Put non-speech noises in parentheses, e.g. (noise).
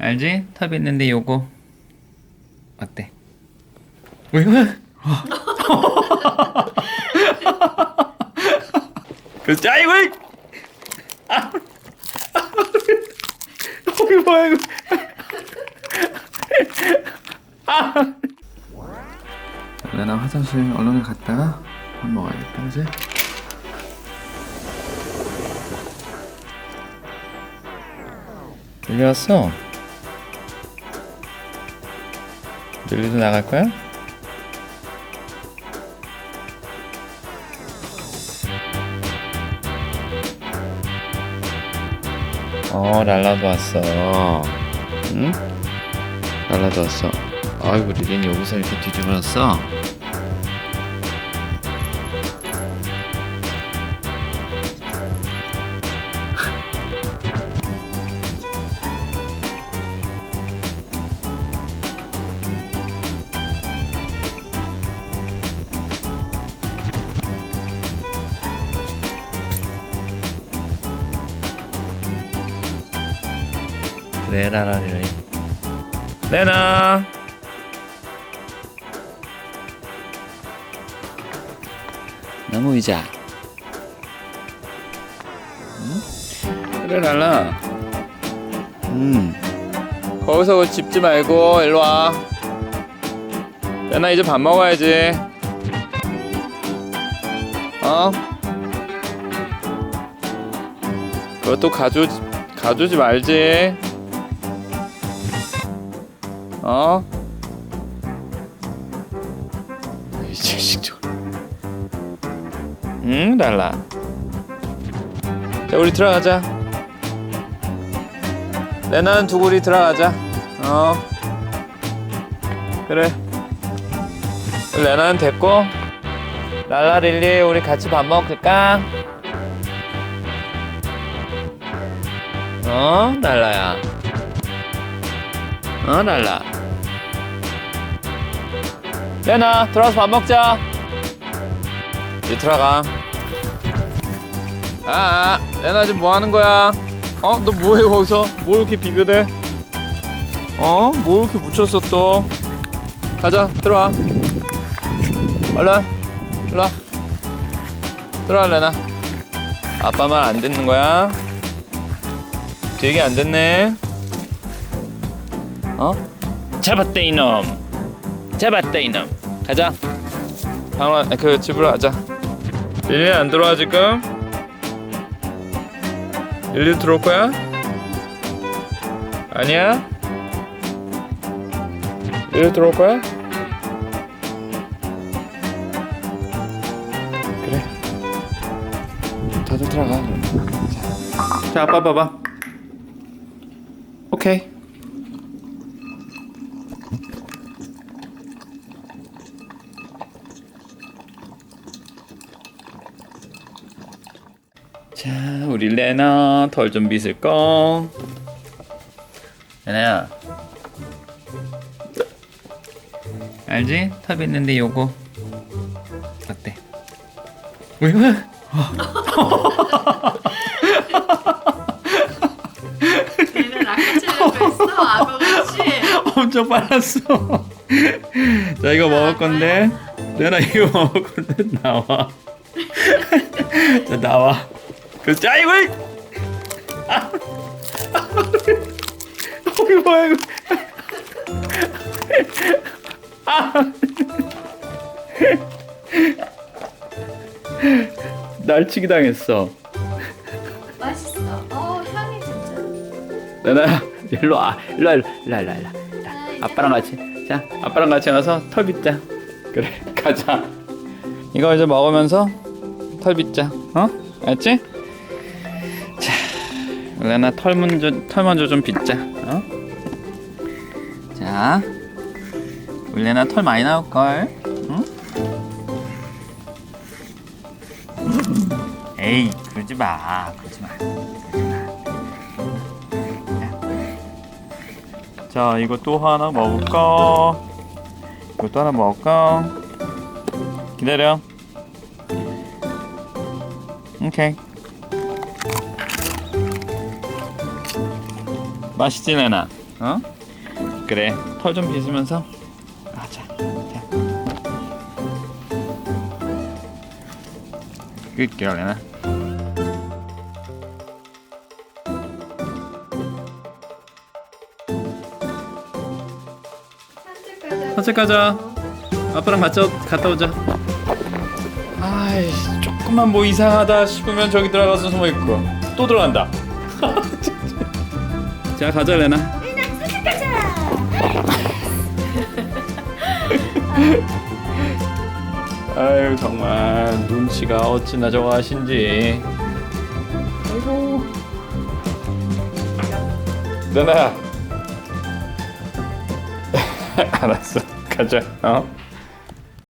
알지? 탑 있는데 요거 어때? 왜 왜? 그렇지 아이고 아, 이게 뭐야 이거 아. 나 화장실 얼른 갔다가 밥 먹어야겠다 그지? 릴리 왔어? 릴리도 나갈 거야? 어 랄라도 왔어 응? 랄라도 왔어 아이고 릴리는 여기서 이렇게 뒤집어놨어 릴리 레나. 너무 의자. 응? 그래 랄라. 음. 거기서 짚지 말고 일로 와. 레나 이제 밥 먹어야지. 어? 그것도 가져 가두지 말지 어? 이 자식 저. 응, 달라. 자, 우리 들어가자. 레나는 두고 우리 들어가자. 어. 그래. 레나는 됐고. 랄라 릴리 우리 같이 밥 먹을까? 어, 랄라야. 어, 랄라. 레나, 들어와서 밥 먹자. 이제 들어가. 아, 아, 레나 지금 뭐 하는 거야? 어, 너 뭐해 거기서? 뭘 이렇게 비벼대? 어, 뭘 이렇게 묻혔어 또? 가자, 들어와. 얼른, 일로 와. 들어와, 레나. 아빠 말 안 듣는 거야? 되게 안 됐네. 어? 잡았대 이놈. 잡았대 이놈. 가자. 방아 그 집으로 가자. 릴리 안 들어와 지금? 릴리 들어올 거야? 아니야? 릴리 들어올 거야? 그래. 다들 들어가. 자, 자 아빠 봐봐. 오케이. 자, 우리 레나 털 좀 빗을 거. 레나야. 알지? 탑 있는데 요거 어때? 왜? 얘는 했어 악어같이 (laughs) 엄청 빨랐어. 자 이거 먹을 건데 내가 이거 먹을 건데 나와. (laughs) 자 나와. 그렇지 아이고. 이- 아. 어, 이거 뭐야 이거. 아. 날치기 당했어. 맛있어 어 향이 진짜 내나 일로 와 일로 와 일로 와 일로 와, 일로 와, 일로 와. 자, 아빠랑 같이 자 아빠랑 같이 와서 털 빗자 그래 (laughs) 가자 이거 이제 먹으면서 털 빗자 어 알지 자 레나 털 먼저 털 먼저 좀 빗자 어 자 우리 레나 털 많이 나올 걸 응? 에이 그러지 마 그러지 마 자, 또 하나 먹을까? 이것도 하나 먹을까? 기다려. 오케이. 맛있지, 레나? 어? 그래 털 좀 빗으면서 아 자 자 끌게요 레나 산책 가자. 산책 가자. 아빠랑 같이 갔다 오자 아이 조금만 뭐 이상하다 싶으면 저기 들어가서 숨어 있고 또 들어간다 (laughs) 자 가자 레나? 산책 가자. 아유 정말. 눈치가 어찌나 좋아하신지. 아이고. 레나야 (laughs) 알았어. 가자. 어